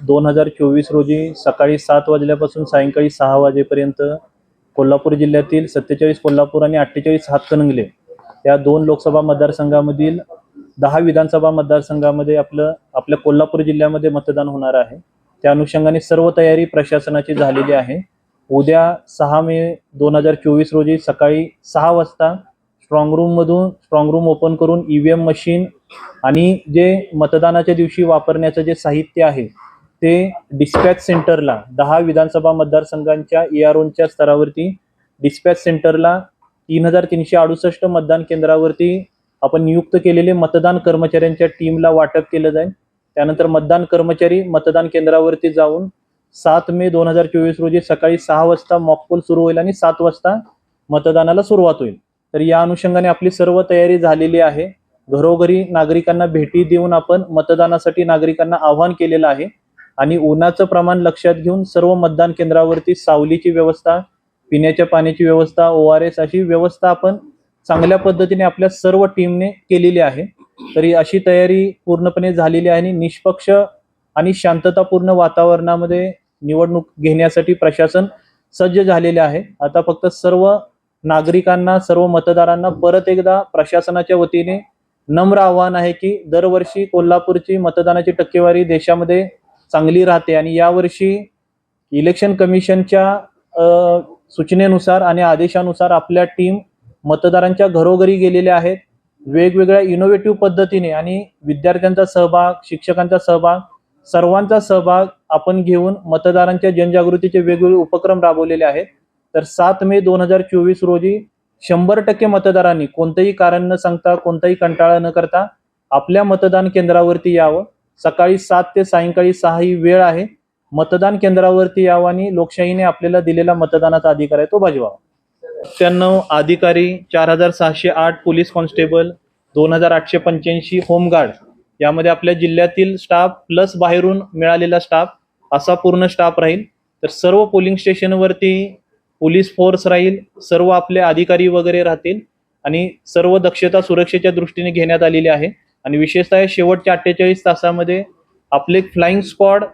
दोन हजार चोवीस रोजी सकाळी सात वाजल्यापासून सायंकाळी सहा वाजेपर्यंत कोल्हापूर जिल्ह्यातील सत्तेचाळीस कोल्हापूर आणि अठ्ठेचाळीस हातकणंगले या दोन लोकसभा मतदारसंघामधील दहा विधानसभा मतदारसंघामध्ये आपलं आपल्या कोल्हापूर जिल्ह्यामध्ये मतदान होणार आहे. त्या अनुषंगाने सर्व तयारी प्रशासनाची झालेली आहे. उद्या सहा मे दोन हजार चोवीस रोजी सकाळी सहा वाजता स्ट्रॉंग रूममधून स्ट्रॉंग रूम ओपन करून ई व्ही एम मशीन आणि जे मतदानाच्या दिवशी वापरण्याचं जे साहित्य आहे ते डिस्पॅच सेंटरला दहा विधानसभा मतदारसंघांच्या ए आर ओनच्या स्तरावरती डिस्पॅच सेंटरला तीन हजार तीनशे अडुसष्ट मतदान केंद्रावरती आपण नियुक्त केलेले मतदान कर्मचाऱ्यांच्या टीमला वाटप केलं जाईल. त्यानंतर मतदान कर्मचारी मतदान केंद्रावरती जाऊन सात मे दोन हजार चोवीस रोजी सकाळी सहा वाजता मॉकपोल सुरू होईल आणि सात वाजता मतदानाला सुरुवात होईल. तर या अनुषंगाने आपली सर्व तयारी झालेली आहे. घरोघरी नागरिकांना भेटी देऊन आपण मतदानासाठी नागरिकांना आवाहन केलेलं आहे. आणि उन्हाचं प्रमाण लक्षात घेऊन सर्व मतदान केंद्रावरती सावलीची व्यवस्था पिण्याच्या पाण्याची व्यवस्था ओ आर एस अशी व्यवस्था आपण चांगल्या पद्धतीने आपल्या सर्व टीमने केलेली आहे. तरी अशी तयारी पूर्णपणे झालेली आहे आणि निष्पक्ष आणि शांततापूर्ण वातावरणामध्ये निवडणूक घेण्यासाठी प्रशासन सज्ज झालेले आहे. आता फक्त सर्व नागरिकांना सर्व मतदारांना परत एकदा प्रशासनाच्या वतीने नम्र आव्हान आहे की दरवर्षी कोल्हापूरची मतदानाची टक्केवारी देशामध्ये चांगली राहते आणि यावर्षी इलेक्शन कमिशनच्या सूचनेनुसार आणि आदेशानुसार आपल्या टीम मतदारांच्या घरोघरी गेलेल्या आहेत. वेगवेगळ्या इनोव्हेटिव्ह पद्धतीने आणि विद्यार्थ्यांचा सहभाग शिक्षकांचा सहभाग सर्वांचा सहभाग आपण घेऊन मतदारांच्या जनजागृतीचे वेगवेगळे उपक्रम राबवलेले आहेत. तर सात मे दोन हजार चोवीस रोजी शंभर टक्के मतदारांनी कोणतंही कारण न सांगता कोणताही कंटाळा न करता आपल्या मतदान केंद्रावरती यावं. सकाळी सात ते सायंकाळी सहा ही वेळ आहे. मतदान केंद्रावरती यावं आणि लोकशाहीने आपल्याला दिलेला मतदानाचा अधिकार आहे तो बजवावा त्र्याण्णव अधिकारी चार हजार सहाशे आठ पोलीस कॉन्स्टेबल दोन हजार आठशे पंच्याऐंशी होमगार्ड. यामध्ये आपल्या जिल्ह्यातील स्टाफ प्लस बाहेरून मिळालेला स्टाफ असा पूर्ण स्टाफ राहील. तर सर्व पोलिंग स्टेशनवरती पोलीस फोर्स राहील सर्व आपले अधिकारी वगैरे राहतील आणि सर्व दक्षता सुरक्षेच्या दृष्टीने घेण्यात आलेली आहे. आणि विशेषतः शेवटच्या अठ्ठेचाळीस तासामध्ये आपले फ्लाइंग स्क्वॉड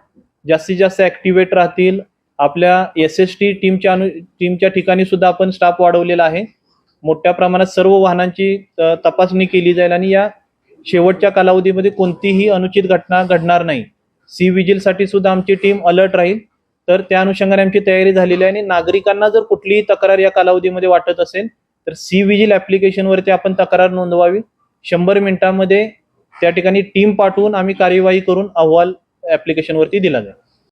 जास्तीत जास्त ऍक्टिव्हेट राहतील. आपल्या एस एस टी टीमच्या अनु टीमच्या ठिकाणी सुद्धा आपण स्टाफ वाढवलेला आहे. मोठ्या प्रमाणात सर्व वाहनांची तपासणी केली जाईल आणि या शेवटच्या कालावधीमध्ये कोणतीही अनुचित घटना घडणार नाही. सी विजिलसाठी सुद्धा आमची टीम अलर्ट राहील. तर त्या अनुषंगाने आमची तयारी झालेली आहे आणि नागरिकांना जर कुठलीही तक्रार या कालावधीमध्ये वाटत असेल तर सी विजिल ऍप्लिकेशनवरती आपण तक्रार नोंदवावी. शंभर मिनिटांमध्ये त्या ठिकाणी टीम पाठवून आम्ही कार्यवाही करून अहवाल ऍप्लिकेशनवरती दिला जाईल.